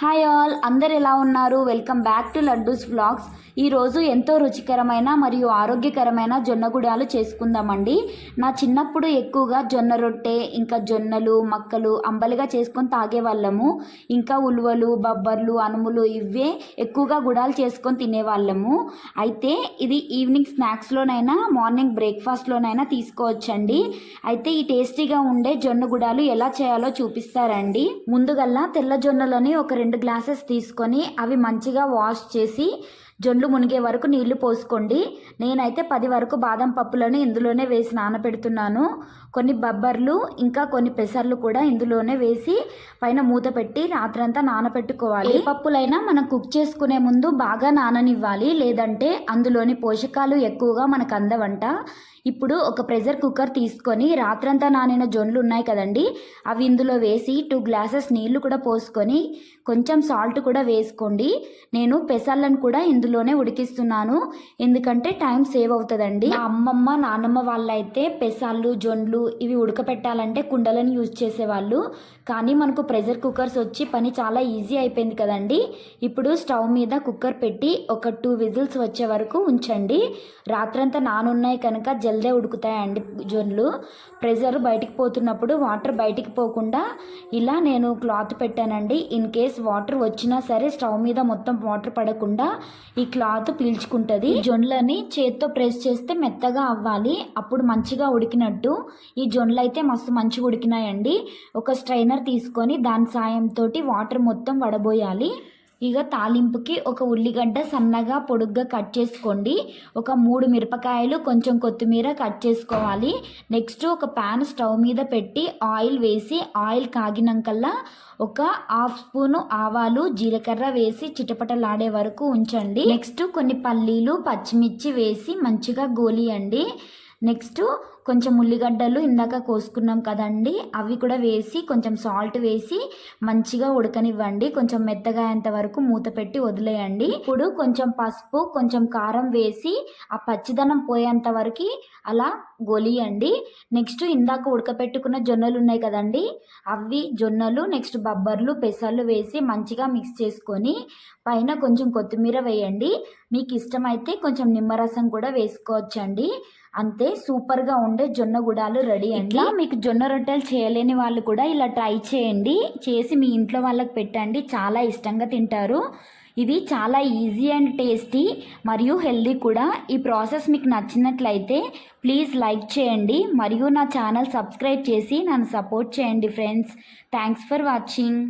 Hi all అందరు ఎలా ఉన్నారు? Welcome back to Laddus vlogs ఈరోజు ఎంతో రుచికరమైన మరియు ఆరోగ్యకరమైన జొన్న గుడాలు చేసుకుందామండి. నా చిన్నప్పుడు ఎక్కువగా జొన్న రొట్టె ఇంకా జొన్నలు మక్కలు అంబలిగా చేసుకొని తాగేవాళ్ళము. ఇంకా ఉలువలు బబ్బర్లు అనుములు ఇవే ఎక్కువగా గుడాలు చేసుకొని తినేవాళ్ళము. అయితే ఇది ఈవినింగ్ స్నాక్స్లోనైనా మార్నింగ్ బ్రేక్ఫాస్ట్లోనైనా తీసుకోవచ్చండి. అయితే ఈ టేస్టీగా ఉండే జొన్న గుడాలు ఎలా చేయాలో చూపిస్తారండి. ముందుగల్లా తెల్ల జొన్నలని ఒక రెండు రెండు గ్లాసెస్ తీసుకొని అవి మంచిగా వాష్ చేసి జొన్లు మునిగే వరకు నీళ్ళు పోసుకోండి. నేనైతే పది వరకు బాదం పప్పులను ఇందులోనే వేసి నానబెడుతున్నాను. కొన్ని బబ్బర్లు ఇంకా కొన్ని పెసర్లు కూడా ఇందులోనే వేసి పైన మూత పెట్టి రాత్రంతా నానబెట్టుకోవాలి. పప్పులైనా మనం కుక్ చేసుకునే ముందు బాగా నాననివ్వాలి. లేదంటే అందులోని పోషకాలు ఎక్కువగా మనకు అందవంట. ఇప్పుడు ఒక ప్రెషర్ కుక్కర్ తీసుకొని రాత్రంతా నానిన జొన్లు ఉన్నాయి కదండి అవి ఇందులో వేసి టూ గ్లాసెస్ నీళ్ళు కూడా పోసుకొని కొంచెం సాల్ట్ కూడా వేసుకోండి. నేను పెసర్లను కూడా ఇందులో ఇందులోనే ఉడికిస్తున్నాను. ఎందుకంటే టైం సేవ్ అవుతుందండి. అమ్మమ్మ నాన్నమ్మ వాళ్ళైతే పెసాళ్ళు జొన్లు ఇవి ఉడకపెట్టాలంటే కుండలను యూజ్ చేసేవాళ్ళు. కానీ మనకు ప్రెషర్ కుక్కర్స్ వచ్చి పని చాలా ఈజీ అయిపోయింది కదండి. ఇప్పుడు స్టవ్ మీద కుక్కర్ పెట్టి ఒక టూ విజిల్స్ వచ్చే వరకు ఉంచండి. రాత్రంతా నానున్నాయి కనుక జల్దే ఉడుకుతాయండి జొన్లు ప్రెషర్ బయటికి పోతున్నప్పుడు వాటర్ బయటికి పోకుండా ఇలా నేను క్లాత్ పెట్టానండి. ఇన్ కేస్ వాటర్ వచ్చినా సరే స్టవ్ మీద మొత్తం వాటర్ పడకుండా ఈ క్లాత్ పీల్చుకుంటుంది. జొన్లని చేత్తో ప్రెస్ చేస్తే మెత్తగా అవ్వాలి. అప్పుడు మంచిగా ఉడికినట్టు. ఈ జొన్లు అయితే మస్తు మంచిగా ఉడికినాయండి. ఒక స్ట్రైనర్ తీసుకొని దాని సాయంతో వాటర్ మొత్తం వడబోయాలి. ఇక తాలింపుకి ఒక ఉల్లిగడ్డ సన్నగా పొడుగ్గా కట్ చేసుకోండి. ఒక మూడు మిరపకాయలు కొంచెం కొత్తిమీర కట్ చేసుకోవాలి. నెక్స్ట్ ఒక ప్యాన్ స్టవ్ మీద పెట్టి ఆయిల్ వేసి ఆయిల్ కాగినాకల్లా ఒక హాఫ్ స్పూను ఆవాలు జీలకర్ర వేసి చిటపటలాడే వరకు ఉంచండి. నెక్స్ట్ కొన్ని పల్లీలు పచ్చిమిర్చి వేసి మంచిగా గోలియండి. నెక్స్ట్ కొంచెం ఉల్లిగడ్డలు ఇందాక కోసుకున్నాం కదండి అవి కూడా వేసి కొంచెం సాల్ట్ వేసి మంచిగా ఉడకనివ్వండి. కొంచెం మెత్తగా అయ్యేంత వరకు మూత పెట్టి వదిలేయండి. ఇప్పుడు కొంచెం పసుపు కొంచెం కారం వేసి ఆ పచ్చిదనం పోయేంత వరకు అలా గొలియండి. నెక్స్ట్ ఇందాక ఉడకపెట్టుకున్న జొన్నలు ఉన్నాయి కదండి అవి జొన్నలు నెక్స్ట్ బబ్బర్లు పెసర్లు వేసి మంచిగా మిక్స్ చేసుకొని పైన కొంచెం కొత్తిమీర వేయండి. మీకు ఇష్టమైతే కొంచెం నిమ్మరసం కూడా వేసుకోవచ్చండి. అంతే సూపర్గా ఉండే జొన్న గుడాలు రెడీ అండి. మీకు జొన్న రొట్టెలు చేయలేని వాళ్ళు కూడా ఇలా ట్రై చేయండి. చేసి మీ ఇంట్లో వాళ్ళకి పెట్టండి. చాలా ఇష్టంగా తింటారు. ఇది చాలా ఈజీ అండ్ టేస్టీ మరియు హెల్దీ కూడా. ఈ ప్రాసెస్ మీకు నచ్చినట్లయితే ప్లీజ్ లైక్ చేయండి. మరియు నా ఛానల్ సబ్స్క్రైబ్ చేసి నన్ను సపోర్ట్ చేయండి ఫ్రెండ్స్. Thanks for watching.